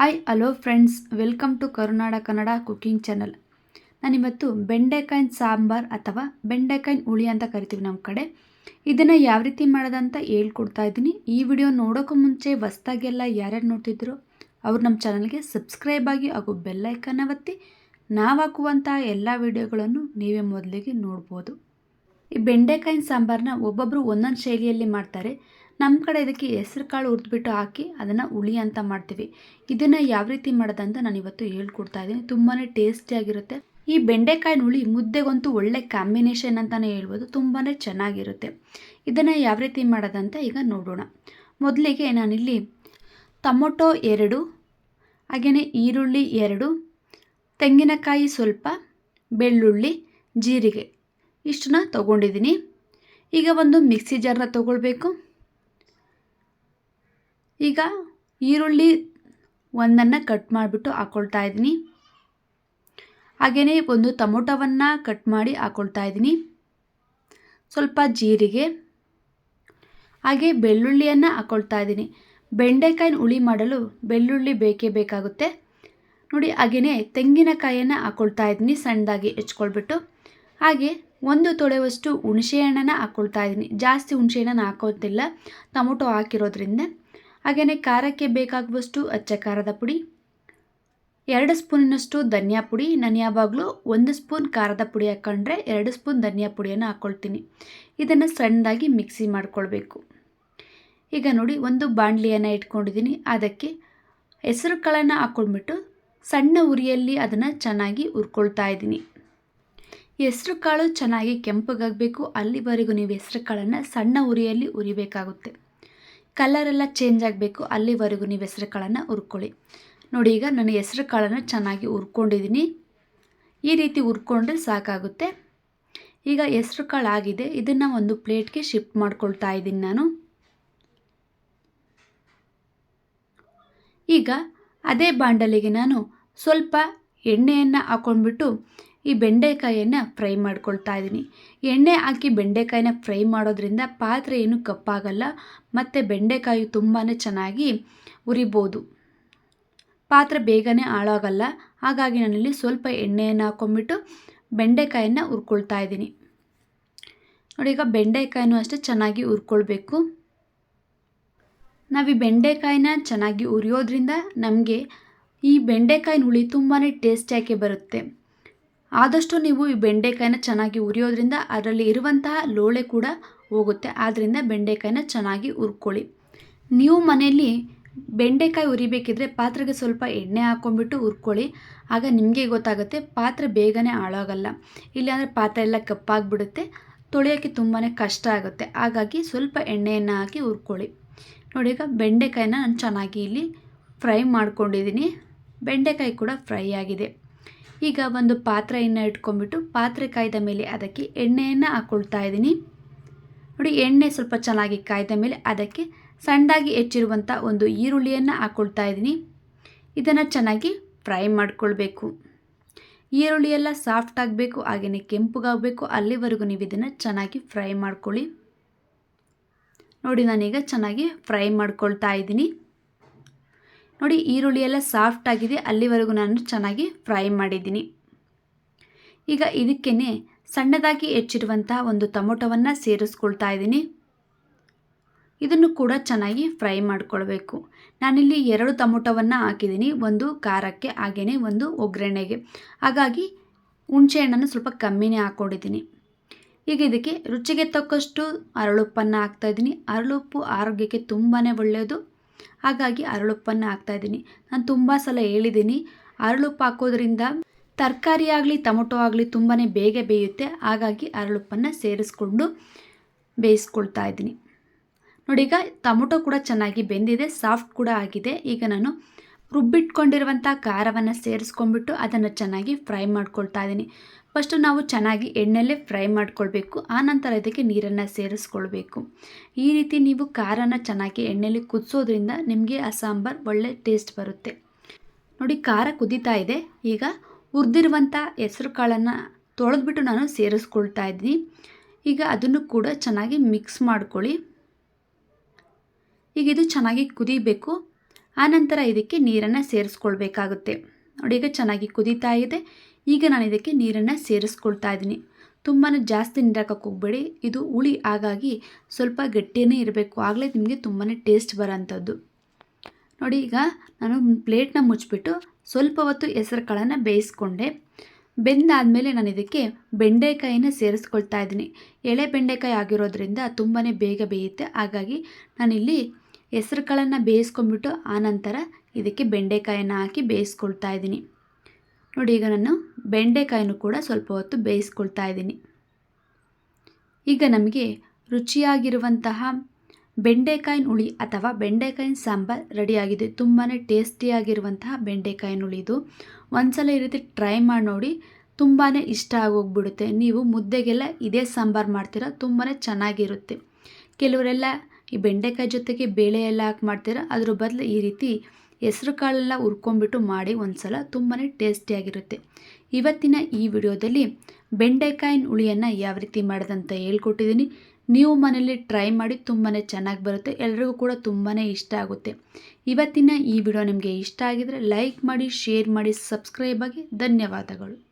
Hi hello friends welcome to Karunada Kannada cooking channel ನಾನಿವತ್ತು ಬೆಂಡೆಕಾಯಿನ ಸಾಂಬಾರ್ ಅಥವಾ ಬೆಂಡೆಕಾಯಿನ ಹುಳಿ ಅಂತ ಕರಿತೀವಿ ನಮ್ಮ ಕಡೆ. ಇದನ್ನು ಯಾವ ರೀತಿ ಮಾಡೋದಂತ ಹೇಳ್ಕೊಡ್ತಾ ಇದ್ದೀನಿ. ಈ ವಿಡಿಯೋ ನೋಡೋಕ್ಕೂ ಮುಂಚೆ ಹೊಸ್ದಾಗೆಲ್ಲ ಯಾರ್ಯಾರು ನೋಡ್ತಿದ್ರು ಅವ್ರು ನಮ್ಮ ಚಾನಲ್ಗೆ ಸಬ್ಸ್ಕ್ರೈಬ್ ಆಗಿ ಹಾಗೂ ಬೆಲ್ಲೈಕನ್ನ ಒತ್ತಿ ನಾವು ಹಾಕುವಂಥ ಎಲ್ಲ ವಿಡಿಯೋಗಳನ್ನು ನೀವೇ ಮೊದಲಿಗೆ ನೋಡ್ಬೋದು. ಈ ಬೆಂಡೆಕಾಯಿನ ಸಾಂಬಾರನ್ನ ಒಬ್ಬೊಬ್ಬರು ಒಂದೊಂದು ಶೈಲಿಯಲ್ಲಿ ಮಾಡ್ತಾರೆ. ನಮ್ಮ ಕಡೆ ಇದಕ್ಕೆ ಹೆಸ್ರು ಕಾಳು ಹುರಿದ್ಬಿಟ್ಟು ಹಾಕಿ ಅದನ್ನು ಹುಳಿ ಅಂತ ಮಾಡ್ತೀವಿ. ಇದನ್ನು ಯಾವ ರೀತಿ ಮಾಡೋದಂತ ನಾನು ಇವತ್ತು ಹೇಳ್ಕೊಡ್ತಾ ಇದ್ದೀನಿ. ತುಂಬಾ ಟೇಸ್ಟಿಯಾಗಿರುತ್ತೆ ಈ ಬೆಂಡೆಕಾಯಿನ ಹುಳಿ ಮುದ್ದೆಗಂತೂ ಒಳ್ಳೆ ಕಾಂಬಿನೇಷನ್ ಅಂತಲೇ ಹೇಳ್ಬೋದು. ತುಂಬಾ ಚೆನ್ನಾಗಿರುತ್ತೆ. ಇದನ್ನು ಯಾವ ರೀತಿ ಮಾಡೋದಂತ ಈಗ ನೋಡೋಣ. ಮೊದಲಿಗೆ ನಾನಿಲ್ಲಿ ಟೊಮೊಟೊ ಎರಡು ಹಾಗೆಯೇ ಈರುಳ್ಳಿ ಎರಡು, ತೆಂಗಿನಕಾಯಿ ಸ್ವಲ್ಪ, ಬೆಳ್ಳುಳ್ಳಿ, ಜೀರಿಗೆ. ಇಷ್ಟನ್ನ ತೊಗೊಂಡಿದ್ದೀನಿ. ಈಗ ಒಂದು ಮಿಕ್ಸಿ ಜಾರ್ನ ತೊಗೊಳ್ಬೇಕು. ಈಗ ಈರುಳ್ಳಿ ಒಂದನ್ನು ಕಟ್ ಮಾಡಿಬಿಟ್ಟು ಹಾಕ್ಕೊಳ್ತಾ ಇದ್ದೀನಿ. ಹಾಗೆಯೇ ಒಂದು ಟೊಮೊಟೊವನ್ನು ಕಟ್ ಮಾಡಿ ಹಾಕ್ಕೊಳ್ತಾ ಇದ್ದೀನಿ. ಸ್ವಲ್ಪ ಜೀರಿಗೆ, ಹಾಗೆ ಬೆಳ್ಳುಳ್ಳಿಯನ್ನು ಹಾಕ್ಕೊಳ್ತಾ ಇದ್ದೀನಿ. ಬೆಂಡೆಕಾಯಿನ ಹುಳಿ ಮಾಡಲು ಬೆಳ್ಳುಳ್ಳಿ ಬೇಕೇ ಬೇಕಾಗುತ್ತೆ. ನೋಡಿ ಹಾಗೆಯೇ ತೆಂಗಿನಕಾಯಿಯನ್ನು ಹಾಕ್ಕೊಳ್ತಾ ಇದ್ದೀನಿ ಸಣ್ಣದಾಗಿ ಹೆಚ್ಕೊಳ್ಬಿಟ್ಟು. ಹಾಗೆ ಒಂದು ತೊಳೆವಷ್ಟು ಹುಣಸೆಹಣ್ಣನ್ನು ಹಾಕ್ಕೊಳ್ತಾ ಇದ್ದೀನಿ. ಜಾಸ್ತಿ ಹುಣಸೆಹಣ್ಣನ್ನು ಹಾಕೋದಿಲ್ಲ. ಟೊಮೊಟೊ ಹಾಕಿರೋದ್ರಿಂದ. ಹಾಗೆಯೇ ಖಾರಕ್ಕೆ ಬೇಕಾಗುವಷ್ಟು ಅಚ್ಚ ಖಾರದ ಪುಡಿ, ಎರಡು ಸ್ಪೂನಿನಷ್ಟು ಧನಿಯಾ ಪುಡಿ ನಾನು ಯಾವಾಗಲೂ ಒಂದು ಸ್ಪೂನ್ ಖಾರದ ಪುಡಿ ಹಾಕ್ಕೊಂಡ್ರೆ ಎರಡು ಸ್ಪೂನ್ ಧನಿಯಾ ಪುಡಿಯನ್ನು ಹಾಕ್ಕೊಳ್ತೀನಿ ಇದನ್ನು ಸಣ್ಣದಾಗಿ ಮಿಕ್ಸಿ ಮಾಡ್ಕೊಳ್ಬೇಕು. ಈಗ ನೋಡಿ, ಒಂದು ಬಾಣಲಿಯನ್ನು ಇಟ್ಕೊಂಡಿದ್ದೀನಿ. ಅದಕ್ಕೆ ಹೆಸರು ಕಾಳನ್ನು ಹಾಕ್ಕೊಂಡ್ಬಿಟ್ಟು ಸಣ್ಣ ಉರಿಯಲ್ಲಿ ಅದನ್ನು ಚೆನ್ನಾಗಿ ಉರ್ಕೊಳ್ತಾ ಇದ್ದೀನಿ. ಹೆಸರು ಕಾಳು ಚೆನ್ನಾಗಿ ಕೆಂಪಗಾಗಬೇಕು. ಅಲ್ಲಿವರೆಗೂ ನೀವು ಹೆಸರು ಕಾಳನ್ನು ಸಣ್ಣ ಉರಿಯಲ್ಲಿ ಉರಿಬೇಕಾಗುತ್ತೆ ಕಲರೆಲ್ಲ ಚೇಂಜ್ ಆಗಬೇಕು. ಅಲ್ಲಿವರೆಗೂ ನೀವು ಹೆಸರು ಕಾಳನ್ನು ಹುರ್ಕೊಳ್ಳಿ. ನೋಡಿ ಈಗ ನಾನು ಹೆಸರು ಕಾಳನ್ನು ಚೆನ್ನಾಗಿ ಹುರ್ಕೊಂಡಿದ್ದೀನಿ ಈ ರೀತಿ ಹುರ್ಕೊಂಡ್ರೆ ಸಾಕಾಗುತ್ತೆ. ಈಗ ಹೆಸರು ಕಾಳು ಆಗಿದೆ. ಇದನ್ನು ಒಂದು ಪ್ಲೇಟ್ಗೆ ಶಿಫ್ಟ್ ಮಾಡ್ಕೊಳ್ತಾ ಇದ್ದೀನಿ ನಾನು. ಈಗ ಅದೇ ಬಾಂಡಲಿಗೆ ನಾನು ಸ್ವಲ್ಪ ಎಣ್ಣೆಯನ್ನು ಹಾಕ್ಕೊಂಡ್ಬಿಟ್ಟು ಈ ಬೆಂಡೆಕಾಯಿಯನ್ನು ಫ್ರೈ ಮಾಡ್ಕೊಳ್ತಾ ಇದ್ದೀನಿ ಎಣ್ಣೆ ಹಾಕಿ ಬೆಂಡೆಕಾಯಿನ ಫ್ರೈ ಮಾಡೋದ್ರಿಂದ ಪಾತ್ರೆ ಏನು ಕಪ್ಪಾಗಲ್ಲ, ಮತ್ತು ಬೆಂಡೆಕಾಯಿ ತುಂಬಾ ಚೆನ್ನಾಗಿ ಉರಿಬೋದು. ಪಾತ್ರೆ ಬೇಗನೆ ಹಾಳಾಗಲ್ಲ, ಹಾಗಾಗಿ ನಾನಿಲ್ಲಿ ಸ್ವಲ್ಪ ಎಣ್ಣೆಯನ್ನು ಹಾಕ್ಕೊಂಬಿಟ್ಟು ಬೆಂಡೆಕಾಯನ್ನು ಹುರ್ಕೊಳ್ತಾ ಇದ್ದೀನಿ ನೋಡಿ, ಈಗ ಬೆಂಡೆಕಾಯಿನೂ ಅಷ್ಟೇ ಚೆನ್ನಾಗಿ ಹುರ್ಕೊಳ್ಬೇಕು. ನಾವು ಈ ಬೆಂಡೆಕಾಯಿನ ಚೆನ್ನಾಗಿ ಉರಿಯೋದ್ರಿಂದ ನಮಗೆ ಈ ಬೆಂಡೆಕಾಯಿನ ಹುಳಿ ತುಂಬಾ ಟೇಸ್ಟಿಯಾಗಿ ಬರುತ್ತೆ. ಆದಷ್ಟು ನೀವು ಈ ಬೆಂಡೆಕಾಯಿನ ಚೆನ್ನಾಗಿ ಉರಿಯೋದ್ರಿಂದ ಅದರಲ್ಲಿ ಇರುವಂತಹ ಲೋಳೆ ಕೂಡ ಹೋಗುತ್ತೆ. ಆದ್ದರಿಂದ ಬೆಂಡೆಕಾಯಿನ ಚೆನ್ನಾಗಿ ಹುರ್ಕೊಳ್ಳಿ. ನೀವು ಮನೆಯಲ್ಲಿ ಬೆಂಡೆಕಾಯಿ ಉರಿಬೇಕಿದ್ರೆ ಪಾತ್ರೆಗೆ ಸ್ವಲ್ಪ ಎಣ್ಣೆ ಹಾಕ್ಕೊಂಡ್ಬಿಟ್ಟು ಹುರ್ಕೊಳ್ಳಿ. ಆಗ ನಿಮಗೆ ಗೊತ್ತಾಗುತ್ತೆ ಪಾತ್ರೆ ಬೇಗನೆ ಹಾಳಾಗಲ್ಲ. ಇಲ್ಲಾಂದರೆ ಪಾತ್ರೆ ಎಲ್ಲ ಕಪ್ಪಾಗಿಬಿಡುತ್ತೆ. ತೊಳೆಯೋಕ್ಕೆ ತುಂಬಾ ಕಷ್ಟ ಆಗುತ್ತೆ. ಹಾಗಾಗಿ ಸ್ವಲ್ಪ ಎಣ್ಣೆಯನ್ನು ಹಾಕಿ ಹುರ್ಕೊಳ್ಳಿ. ನೋಡಿ ಈಗ ಬೆಂಡೆಕಾಯಿನ ನಾನು ಚೆನ್ನಾಗಿ ಇಲ್ಲಿ ಫ್ರೈ ಮಾಡ್ಕೊಂಡಿದ್ದೀನಿ. ಬೆಂಡೆಕಾಯಿ ಕೂಡ ಫ್ರೈ ಆಗಿದೆ. ಈಗ ಒಂದು ಪಾತ್ರೆಯನ್ನು ಇಟ್ಕೊಂಡ್ಬಿಟ್ಟು ಪಾತ್ರೆ ಕಾಯ್ದ ಮೇಲೆ ಅದಕ್ಕೆ ಎಣ್ಣೆಯನ್ನು ಹಾಕೊಳ್ತಾ ಇದ್ದೀನಿ. ನೋಡಿ, ಎಣ್ಣೆ ಸ್ವಲ್ಪ ಚೆನ್ನಾಗಿ ಕಾಯ್ದ ಮೇಲೆ ಅದಕ್ಕೆ ಸಣ್ಣದಾಗಿ ಹೆಚ್ಚಿರುವಂಥ ಒಂದು ಈರುಳ್ಳಿಯನ್ನು ಹಾಕೊಳ್ತಾ ಇದ್ದೀನಿ. ಇದನ್ನು ಚೆನ್ನಾಗಿ ಫ್ರೈ ಮಾಡಿಕೊಳ್ಬೇಕು. ಈರುಳ್ಳಿ ಎಲ್ಲ ಸಾಫ್ಟ್ ಆಗಬೇಕು ಹಾಗೆಯೇ ಕೆಂಪುಗಾಗಬೇಕು, ಅಲ್ಲಿವರೆಗೂ ನೀವು ಇದನ್ನು ಚೆನ್ನಾಗಿ ಫ್ರೈ ಮಾಡ್ಕೊಳ್ಳಿ. ನೋಡಿ, ನಾನೀಗ ಚೆನ್ನಾಗಿ ಫ್ರೈ ಮಾಡ್ಕೊಳ್ತಾ ಇದ್ದೀನಿ. ನೋಡಿ ಈರುಳ್ಳಿ ಎಲ್ಲ ಸಾಫ್ಟ್ ಆಗಿದೆ. ಅಲ್ಲಿವರೆಗೂ ನಾನು ಚೆನ್ನಾಗಿ ಫ್ರೈ ಮಾಡಿದ್ದೀನಿ. ಈಗ ಇದಕ್ಕೇ ಸಣ್ಣದಾಗಿ ಹೆಚ್ಚಿರುವಂತಹ ಒಂದು ಟೊಮೊಟೊವನ್ನು ಸೇರಿಸ್ಕೊಳ್ತಾ ಇದ್ದೀನಿ. ಇದನ್ನು ಕೂಡ ಚೆನ್ನಾಗಿ ಫ್ರೈ ಮಾಡಿಕೊಳ್ಬೇಕು. ನಾನಿಲ್ಲಿ ಎರಡು ಟೊಮೊಟೊವನ್ನು ಹಾಕಿದ್ದೀನಿ. ಒಂದು ಖಾರಕ್ಕೆ ಹಾಗೆಯೇ ಒಂದು ಒಗ್ಗರಣೆಗೆ. ಹಾಗಾಗಿ ಹುಣಸೆಹಣ್ಣನ್ನು ಸ್ವಲ್ಪ ಕಮ್ಮಿನೇ ಹಾಕ್ಕೊಂಡಿದ್ದೀನಿ ಈಗ ಇದಕ್ಕೆ ರುಚಿಗೆ ತಕ್ಕಷ್ಟು ಅರಳುಪ್ಪನ್ನು ಹಾಕ್ತಾಯಿದ್ದೀನಿ ಅರಳುಪ್ಪು ಆರೋಗ್ಯಕ್ಕೆ ತುಂಬಾ ಒಳ್ಳೆಯದು. ಹಾಗಾಗಿ ಅರಳುಪ್ಪನ್ನು ಹಾಕ್ತಾಯಿದ್ದೀನಿ ನಾನು ತುಂಬ ಸಲ ಹೇಳಿದ್ದೀನಿ ಅರಳುಪ್ಪು ಹಾಕೋದ್ರಿಂದ ತರಕಾರಿ ಆಗಲಿ ಟೊಮೊಟೊ ಆಗಲಿ ತುಂಬಾ ಬೇಗ ಬೇಯುತ್ತೆ. ಹಾಗಾಗಿ ಅರಳುಪ್ಪನ್ನು ಸೇರಿಸ್ಕೊಂಡು ಬೇಯಿಸ್ಕೊಳ್ತಾ ಇದ್ದೀನಿ. ನೋಡಿ, ಈಗ ಟೊಮೊಟೊ ಕೂಡ ಚೆನ್ನಾಗಿ ಬೆಂದಿದೆ, ಸಾಫ್ಟ್ ಕೂಡ ಆಗಿದೆ. ಈಗ ನಾನು ರುಬ್ಬಿಟ್ಕೊಂಡಿರುವಂಥ ಖಾರವನ್ನು ಸೇರಿಸ್ಕೊಂಡ್ಬಿಟ್ಟು ಅದನ್ನು ಚೆನ್ನಾಗಿ ಫ್ರೈ ಮಾಡ್ಕೊಳ್ತಾ ಇದ್ದೀನಿ. ಫಸ್ಟು ನಾವು ಚೆನ್ನಾಗಿ ಎಣ್ಣೆಲ್ಲೇ ಫ್ರೈ ಮಾಡ್ಕೊಳ್ಬೇಕು. ಆನಂತರ ಇದಕ್ಕೆ ನೀರನ್ನು ಸೇರಿಸ್ಕೊಳ್ಬೇಕು. ಈ ರೀತಿ ನೀವು ಖಾರನ ಚೆನ್ನಾಗಿ ಎಣ್ಣೆಯಲ್ಲಿ ಕುದಿಸೋದ್ರಿಂದ ನಿಮಗೆ ಆ ಸಾಂಬಾರು ಒಳ್ಳೆ ಟೇಸ್ಟ್ ಬರುತ್ತೆ. ನೋಡಿ, ಖಾರ ಕುದೀತಾ ಇದೆ. ಈಗ ಹುರಿದಿರುವಂಥ ಹೆಸರು ಕಾಳನ್ನು ತೊಳೆದ್ಬಿಟ್ಟು ನಾನು ಸೇರಿಸ್ಕೊಳ್ತಾ ಇದ್ದೀನಿ. ಈಗ ಅದನ್ನು ಕೂಡ ಚೆನ್ನಾಗಿ ಮಿಕ್ಸ್ ಮಾಡ್ಕೊಳ್ಳಿ. ಈಗ ಇದು ಚೆನ್ನಾಗಿ ಕುದಿಬೇಕು. ಆನಂತರ ಇದಕ್ಕೆ ನೀರನ್ನು ಸೇರಿಸ್ಕೊಳ್ಬೇಕಾಗುತ್ತೆ. ನೋಡಿ, ಈಗ ಚೆನ್ನಾಗಿ ಕುದೀತಾ ಇದೆ. ಈಗ ನಾನು ಇದಕ್ಕೆ ನೀರನ್ನು ಸೇರಿಸ್ಕೊಳ್ತಾ ಇದ್ದೀನಿ. ತುಂಬಾ ಜಾಸ್ತಿ ನೀರು ಹೋಗಬೇಡಿ. ಇದು ಹುಳಿ ಹಾಗಾಗಿ ಸ್ವಲ್ಪ ಗಟ್ಟಿಯೇ ಇರಬೇಕು. ಆಗಲೇ ನಿಮಗೆ ತುಂಬಾ ಟೇಸ್ಟ್ ಬರೋಂಥದ್ದು. ನೋಡಿ, ಈಗ ನಾನು ಪ್ಲೇಟ್ನ ಮುಚ್ಚಿಬಿಟ್ಟು ಸ್ವಲ್ಪ ಹೊತ್ತು ಹೆಸರು ಕಾಳನ್ನು ಬೇಯಿಸ್ಕೊಂಡೆ. ಬೆಂದಾದಮೇಲೆ ನಾನು ಇದಕ್ಕೆ ಬೆಂಡೆಕಾಯಿನ ಸೇರಿಸ್ಕೊಳ್ತಾ ಇದ್ದೀನಿ. ಎಳೆ ಬೆಂಡೆಕಾಯಿ ಆಗಿರೋದ್ರಿಂದ ತುಂಬಾ ಬೇಗ ಬೇಯುತ್ತೆ. ಹಾಗಾಗಿ ನಾನಿಲ್ಲಿ ಹೆಸರು ಕಾಳನ್ನು ಬೇಯಿಸ್ಕೊಂಡ್ಬಿಟ್ಟು ಆನಂತರ ಇದಕ್ಕೆ ಬೆಂಡೆಕಾಯನ್ನು ಹಾಕಿ ಬೇಯಿಸ್ಕೊಳ್ತಾ ಇದ್ದೀನಿ. ನೋಡಿ ಈಗ ನಾನು ಬೆಂಡೆಕಾಯಿನೂ ಕೂಡ ಸ್ವಲ್ಪ ಹೊತ್ತು ಬೇಯಿಸ್ಕೊಳ್ತಾ ಇದ್ದೀನಿ. ಈಗ ನಮಗೆ ರುಚಿಯಾಗಿರುವಂತಹ ಬೆಂಡೆಕಾಯಿನ ಹುಳಿ ಅಥವಾ ಬೆಂಡೆಕಾಯಿನ ಸಾಂಬಾರು ರೆಡಿಯಾಗಿದೆ. ತುಂಬಾ ಟೇಸ್ಟಿಯಾಗಿರುವಂತಹ ಬೆಂಡೆಕಾಯಿನ ಹುಳಿ ಇದು. ಒಂದ್ಸಲ ಈ ರೀತಿ ಟ್ರೈ ಮಾಡಿ ನೋಡಿ ತುಂಬಾ ಇಷ್ಟ ಆಗೋಗ್ಬಿಡುತ್ತೆ. ನೀವು ಮುದ್ದೆಗೆಲ್ಲ ಇದೇ ಸಾಂಬಾರು ಮಾಡ್ತೀರಾ ತುಂಬಾ ಚೆನ್ನಾಗಿರುತ್ತೆ. ಕೆಲವರೆಲ್ಲ ಈ ಬೆಂಡೆಕಾಯಿ ಜೊತೆಗೆ ಬೇಳೆ ಎಲ್ಲ ಹಾಕಿ ಮಾಡ್ತೀರಾ? ಅದ್ರ ಬದಲು ಈ ರೀತಿ ಹೆಸ್ರು ಕಾಳೆಲ್ಲ ಹುರ್ಕೊಂಬಿಟ್ಟು ಮಾಡಿ ಒಂದು ಸಲ ತುಂಬಾ ಟೇಸ್ಟಿಯಾಗಿರುತ್ತೆ ಇವತ್ತಿನ ಈ ವಿಡಿಯೋದಲ್ಲಿ ಬೆಂಡೆಕಾಯಿನ ಹುಳಿಯನ್ನು ಯಾವ ರೀತಿ ಮಾಡೋದಂತ ಹೇಳ್ಕೊಟ್ಟಿದ್ದೀನಿ. ನೀವು ಮನೇಲಿ ಟ್ರೈ ಮಾಡಿ ತುಂಬಾ ಚೆನ್ನಾಗಿ ಬರುತ್ತೆ. ಎಲ್ರಿಗೂ ಕೂಡ ತುಂಬಾ ಇಷ್ಟ ಆಗುತ್ತೆ. ಇವತ್ತಿನ ಈ ವಿಡಿಯೋ ನಿಮಗೆ ಇಷ್ಟ ಆಗಿದರೆ ಲೈಕ್ ಮಾಡಿ, ಶೇರ್ ಮಾಡಿ, ಸಬ್ಸ್ಕ್ರೈಬ್ ಆಗಿ ಧನ್ಯವಾದಗಳು.